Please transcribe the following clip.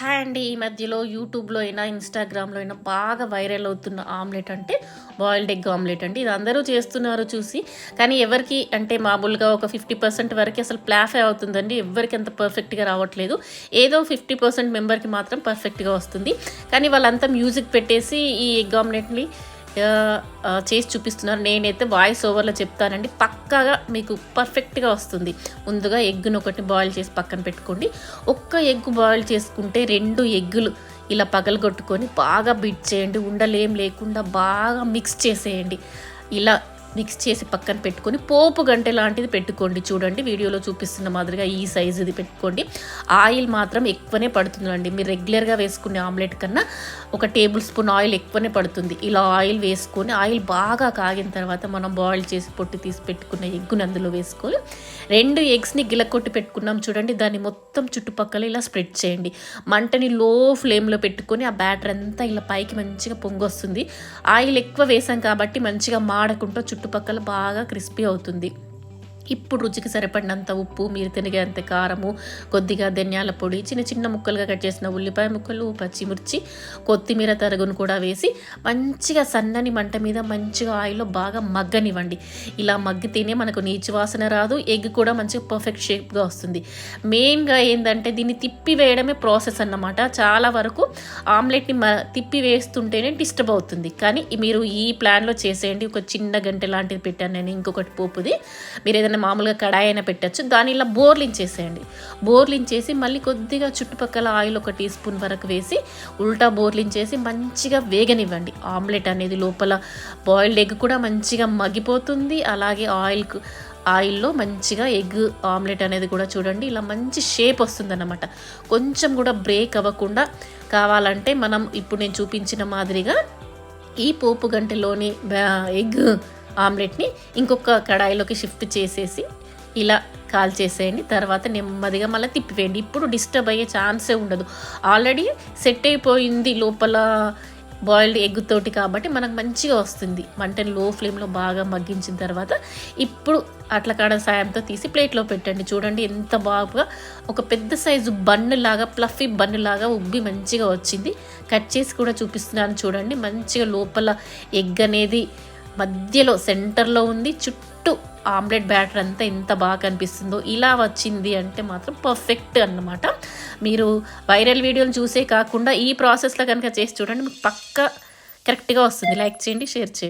Hi అండి. ఈ మధ్యలో యూట్యూబ్లో అయినా ఇన్స్టాగ్రామ్లో అయినా బాగా వైరల్ అవుతున్న ఆమ్లెట్ అంటే బాయిల్డ్ ఎగ్ ఆమ్లెట్ అండి. ఇది అందరూ చేస్తున్నారు చూసి కానీ ఎవరికి అంటే మామూలుగా ఒక ఫిఫ్టీ పర్సెంట్ వరకు అసలు ప్లాఫే అవుతుందండి. ఎవరికి అంత పర్ఫెక్ట్గా రావట్లేదు. ఏదో ఫిఫ్టీ పర్సెంట్ మెంబర్కి మాత్రం పర్ఫెక్ట్గా వస్తుంది. కానీ వాళ్ళంతా మ్యూజిక్ పెట్టేసి ఈ ఎగ్ ఆమ్లెట్ని చేసి చూపిస్తున్నారు. నేనైతే వాయిస్ ఓవర్లో చెప్తానండి. పక్కాగా మీకు పర్ఫెక్ట్గా వస్తుంది. ముందుగా ఎగ్గును ఒకటి బాయిల్ చేసి పక్కన పెట్టుకోండి. ఒక్క ఎగ్ బాయిల్ చేసుకుంటే రెండు ఎగ్గులు ఇలా పగలగొట్టుకొని బాగా బిట్ చేయండి. ఉండలేం లేకుండా బాగా మిక్స్ చేసేయండి. ఇలా మిక్స్ చేసి పక్కన పెట్టుకొని పోపు గంటె లాంటిది పెట్టుకోండి. చూడండి వీడియోలో చూపిస్తున్న మాదిరిగా ఈ సైజుది పెట్టుకోండి. ఆయిల్ మాత్రం ఎక్కువనే పడుతుందండి. మీరు రెగ్యులర్గా వేసుకునే ఆమ్లెట్ కన్నా ఒక టేబుల్ స్పూన్ ఆయిల్ ఎక్కువనే పడుతుంది. ఇలా ఆయిల్ వేసుకొని ఆయిల్ బాగా కాగిన తర్వాత మనం బాయిల్ చేసి పొట్టి తీసి పెట్టుకున్న ఎగ్గును అందులో వేసుకొని రెండు ఎగ్స్ని గిలకొట్టి పెట్టుకున్నాం చూడండి. దాన్ని మొత్తం చుట్టుపక్కల ఇలా స్ప్రెడ్ చేయండి. మంటని లో ఫ్లేమ్లో పెట్టుకొని ఆ బ్యాటర్ అంతా ఇలా పైకి మంచిగా పొంగొస్తుంది. ఆయిల్ ఎక్కువ వేసాం కాబట్టి మంచిగా మాడకుండా చుట్టుపక్కల బాగా క్రిస్పీ అవుతుంది. ఇప్పుడు రుచికి సరిపడినంత ఉప్పు మీరు తిరిగేంత కారము కొద్దిగా ధనియాల పొడి చిన్న చిన్న ముక్కలుగా కట్ చేసిన ఉల్లిపాయ ముక్కలు పచ్చిమిర్చి కొత్తిమీర తరుగును కూడా వేసి మంచిగా సన్నని మంట మీద మంచిగా ఆయిల్లో బాగా మగ్గనివ్వండి. ఇలా మగ్గితేనే మనకు నీచు వాసన రాదు ఎగ్ కూడా మంచిగా పర్ఫెక్ట్ షేప్గా వస్తుంది. మెయిన్గా ఏంటంటే దీన్ని తిప్పి వేయడమే ప్రాసెస్ అన్నమాట. చాలా వరకు ఆమ్లెట్ని మ తిప్పి వేస్తుంటేనే డిస్టర్బ్ అవుతుంది. కానీ మీరు ఈ ప్లాన్లో చేసేయండి. ఒక చిన్న గంటె లాంటిది పెట్టాను నేను ఇంకొకటి పోపుది. మీరు ఏదైనా మామూలుగా కడాయి అయినా పెట్టచ్చు. దాని ఇలా బోర్లించేసేయండి బోర్లించేసి మళ్ళీ కొద్దిగా చుట్టుపక్కల ఆయిల్ ఒక టీ స్పూన్ వరకు వేసి ఉల్టా బోర్లించేసి మంచిగా వేగనివ్వండి. ఆమ్లెట్ అనేది లోపల బాయిల్డ్ ఎగ్ కూడా మంచిగా మగ్గిపోతుంది. అలాగే ఆయిల్ ఆయిల్లో మంచిగా ఎగ్ ఆమ్లెట్ అనేది కూడా చూడండి. ఇలా మంచి షేప్ వస్తుందన్నమాట. కొంచెం కూడా బ్రేక్ అవ్వకుండా కావాలంటే మనం ఇప్పుడు నేను చూపించిన మాదిరిగా ఈ పోపు గంటలోని ఎగ్ ఆమ్లెట్ని ఇంకొక కడాయిలోకి షిఫ్ట్ చేసేసి ఇలా కాల్ చేసేయండి. తర్వాత నెమ్మదిగా మళ్ళీ తిప్పివేయండి. ఇప్పుడు డిస్టర్బ్ అయ్యే ఛాన్సే ఉండదు. ఆల్రెడీ సెట్ అయిపోయింది లోపల బాయిల్డ్ ఎగ్ తోటి కాబట్టి మనకు మంచిగా వస్తుంది. మంటని లో ఫ్లేమ్లో బాగా మగ్గించిన తర్వాత ఇప్పుడు అట్ల కాడ సాయంతో తీసి ప్లేట్లో పెట్టండి. చూడండి ఎంత బాగా ఒక పెద్ద సైజు బన్ను లాగా ప్లఫీ బన్ను లాగా ఉబ్బి మంచిగా వచ్చింది. కట్ చేసి కూడా చూపిస్తున్నాను చూడండి. మంచిగా లోపల ఎగ్ అనేది మధ్యలో సెంటర్లో ఉంది. చుట్టూ ఆమ్లెట్ బ్యాటర్ అంతా ఎంత బాగా కనిపిస్తుందో ఇలా వచ్చింది అంటే మాత్రం పర్ఫెక్ట్ అన్నమాట. మీరు వైరల్ వీడియోలు చూసే కాకుండా ఈ ప్రాసెస్లో కనుక చేసి చూడండి. మీకు పక్కా కరెక్ట్గా వస్తుంది. లైక్ చేయండి షేర్ చేయండి.